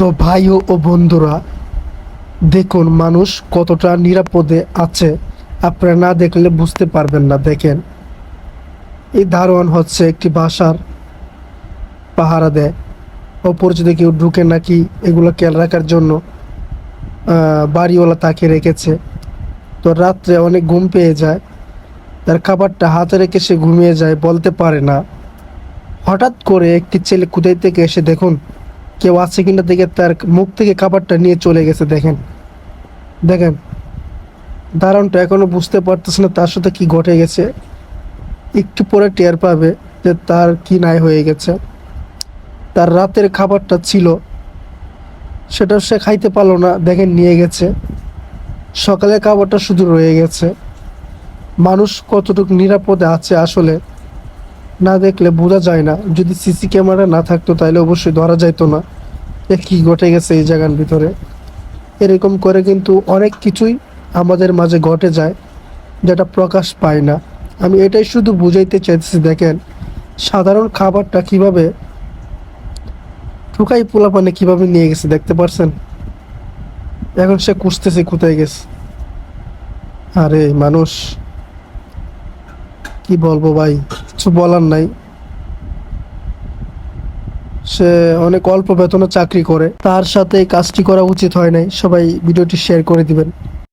তো ভাই ও বন্ধুরা, দেখুন মানুষ কতটা নিরাপদে আছে। আপনারা না দেখলে বুঝতে পারবেন না, দেখেন। এই দারোয়ান হচ্ছে একটি বাসার পাহারা দেয়। যদি কেউ ঢুকে নাকি এগুলো খেয়াল রাখার জন্য বাড়িওয়ালা তাকে রেখেছে। তো রাত্রে অনেক ঘুম পেয়ে যায়। তার খাবারটা হাতে রেখে সে ঘুমিয়ে যায়, বলতে পারে না। হঠাৎ করে একটি ছেলে কুদাই থেকে এসে দেখুন কেউ আছে কিনা দেখে তার মুখ থেকে খাবারটা নিয়ে চলে গেছে, দেখেন। দেখেন, দারুণটা, এখনও বুঝতে পারতেছে না তার সাথে কি ঘটে গেছে। একটু পরে টের পাবে যে তার কি নাই হয়ে গেছে। তার রাতের খাবারটা ছিল, সেটা সে খাইতে পারল না, দেখেন নিয়ে গেছে। সকালের খাবারটা শুধু রয়ে গেছে। মানুষ কতটুকু নিরাপদে আছে আসলে না দেখলে বোঝা যায় না। যদি সিসি ক্যামেরা না থাকতো তাহলে অবশ্যই ধরা যাইতো না। যে কি ঘটে গেছে এই জায়গার ভিতরে? এরকম করে কিন্তু অনেক কিছুই আমাদের মাঝে ঘটে যায়, যেটা প্রকাশ পায় না। আমি এটাই শুধু বুঝাইতে চাইতেছি, দেখেন, সাধারণ খাবারটা কীভাবে ঠুকাই পোলা পানে কীভাবে নিয়ে গেছে, দেখতে পারছেন? এখন সে খুঁজতেছে কোথায় গেছে। আরে মানুষ, কি বলব ভাই? কিছু বলার নাই। সে অনেক অল্প বেতনে চাকরি করে। তার সাথে এই কাজটি করা উচিত হয় নাই। সবাই ভিডিওটি শেয়ার করে দিবেন।